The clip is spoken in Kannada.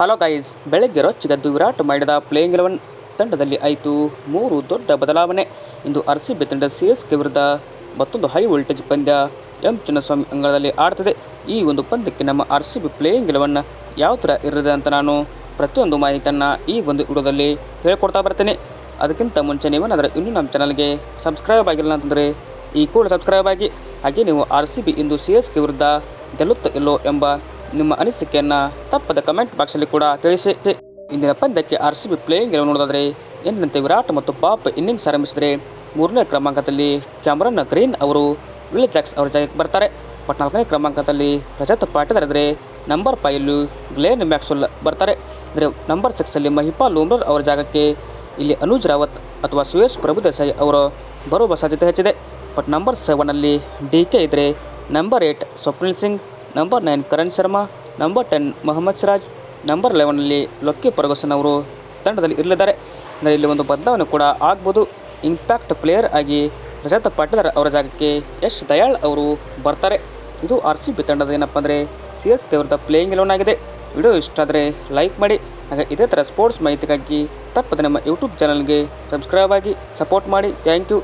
ಹಲೋ ಗೈಸ್ ಬೆಳಗ್ಗೆ ರೊಚ್ಚಿಗೆದ್ದು ವಿರಾಟ್ ಮಾಡಿದ ಪ್ಲೇಯಿಂಗ್ ಎಲೆವನ್ ತಂಡದಲ್ಲಿ ಆಯಿತು. ಮೂರು ದೊಡ್ಡ ಬದಲಾವಣೆ. ಇಂದು ಆರ್ ಸಿ ಬಿ ತಂಡ ಸಿ ಎಸ್ ಕೆ ವಿರುದ್ಧ ಮತ್ತೊಂದು ಹೈ ವೋಲ್ಟೇಜ್ ಪಂದ್ಯ ಎಂ ಚಿನ್ನಸ್ವಾಮಿ ಅಂಗಳದಲ್ಲಿ ಆಡ್ತದೆ. ಈ ಒಂದು ಪಂದ್ಯಕ್ಕೆ ನಮ್ಮ R C B playing eleven ಯಾವ ಥರ ಇರದೆ ಅಂತ ನಾನು ಪ್ರತಿಯೊಂದು ಮಾಹಿತಿಯನ್ನು ಈ ಒಂದು ವಿಡಿಯೋದಲ್ಲಿ ಹೇಳ್ಕೊಡ್ತಾ ಬರ್ತೇನೆ. ಅದಕ್ಕಿಂತ ಮುಂಚೆ ನೀವೇನಾದರೆ ಇನ್ನೂ ನಮ್ಮ ಚಾನಲ್ಗೆ ಸಬ್ಸ್ಕ್ರೈಬ್ ಆಗಿಲ್ಲ ಅಂತಂದರೆ ಈ ಕೂಡ ಸಬ್ಸ್ಕ್ರೈಬ್ ಆಗಿ. ಹಾಗೆ ನೀವು ಆರ್ ಸಿ ಬಿ ಇಂದು ಸಿ ಎಸ್ ಕೆ ವಿರುದ್ಧ ಗೆಲ್ಲುತ್ತ ಇಲ್ಲೋ ಎಂಬ ನಿಮ್ಮ ಅನಿಸಿಕೆಯನ್ನು ತಪ್ಪದ ಕಮೆಂಟ್ ಬಾಕ್ಸಲ್ಲಿ ಕೂಡ ತಿಳಿಸಿ. ಇಂದಿನ ಪಂದ್ಯಕ್ಕೆ ಆರ್ ಸಿ ಬಿ ಪ್ಲೇಯಿಂಗ್ ಗೆಲುವು ಎಂದಿನಂತೆ ವಿರಾಟ್ ಮತ್ತು ಪಾಪ್ ಇನ್ನಿಂಗ್ಸ್ ಆರಂಭಿಸಿದರೆ, ಮೂರನೇ ಕ್ರಮಾಂಕದಲ್ಲಿ ಕ್ಯಾಮರನ್ ಗ್ರೀನ್ ಅವರು, ವಿಲ್ ಜಾಕ್ಸ್ ಅವರ ಜಾಗಕ್ಕೆ ಬರ್ತಾರೆ. ಬಟ್ ನಾಲ್ಕನೇ ಕ್ರಮಾಂಕದಲ್ಲಿ Rajat Patidar number five Glenn Maxwell ಬರ್ತಾರೆ. ಅಂದರೆ ನಂಬರ್ ಸಿಕ್ಸಲ್ಲಿ ಮಹಿಪಾ ಲೂಮ್ರರ್ ಅವರ ಜಾಗಕ್ಕೆ, ಇಲ್ಲಿ ಅನುಜ್ ರಾವತ್ ಅಥವಾ ಸುಯೇಶ್ ಪ್ರಭುದೇಸಾಯಿ ಅವರು ಬರುವ ಸಾಧ್ಯತೆ ಹೆಚ್ಚಿದೆ. ಬಟ್ ನಂಬರ್ ಸೆವೆನಲ್ಲಿ ಡಿ ಕೆ ಇದ್ದರೆ number eight Swapnil Singh number nine Karan Sharma number ten Mohammed Siraj number ಲೆವೆನಲ್ಲಿ Lockie Ferguson ಅವರು ತಂಡದಲ್ಲಿ ಇರಲಿದ್ದಾರೆ. ಅಂದರೆ ಇಲ್ಲಿ ಒಂದು ಬದಲಾವಣೆ ಕೂಡ ಆಗ್ಬೋದು. ಇಂಪ್ಯಾಕ್ಟ್ ಪ್ಲೇಯರ್ ಆಗಿ ರಜತ್ ಪಾಟೀದಾರ್ ಅವರ ಜಾಗಕ್ಕೆ ಯಶ್ ದಯಾಳ್ ಅವರು ಬರ್ತಾರೆ. ಇದು ಆರ್ ಸಿ ಬಿ ತಂಡದ ಏನಪ್ಪ ಅಂದರೆ ಸಿ ಎಸ್ ಕೆ ವಿರುದ್ಧ ಪ್ಲೇಯಿಂಗ್ ಎಲೆವನ್ ಆಗಿದೆ. ವಿಡಿಯೋ ಇಷ್ಟ ಆದರೆ ಲೈಕ್ ಮಾಡಿ. ಹಾಗೆ ಇದೇ ಥರ ಸ್ಪೋರ್ಟ್ಸ್ ಮಾಹಿತಿಗಾಗಿ ತಪ್ಪದೆ ನಮ್ಮ ಯೂಟ್ಯೂಬ್ ಚಾನಲ್ಗೆ ಸಬ್ಸ್ಕ್ರೈಬ್ ಆಗಿ ಸಪೋರ್ಟ್ ಮಾಡಿ. Thank you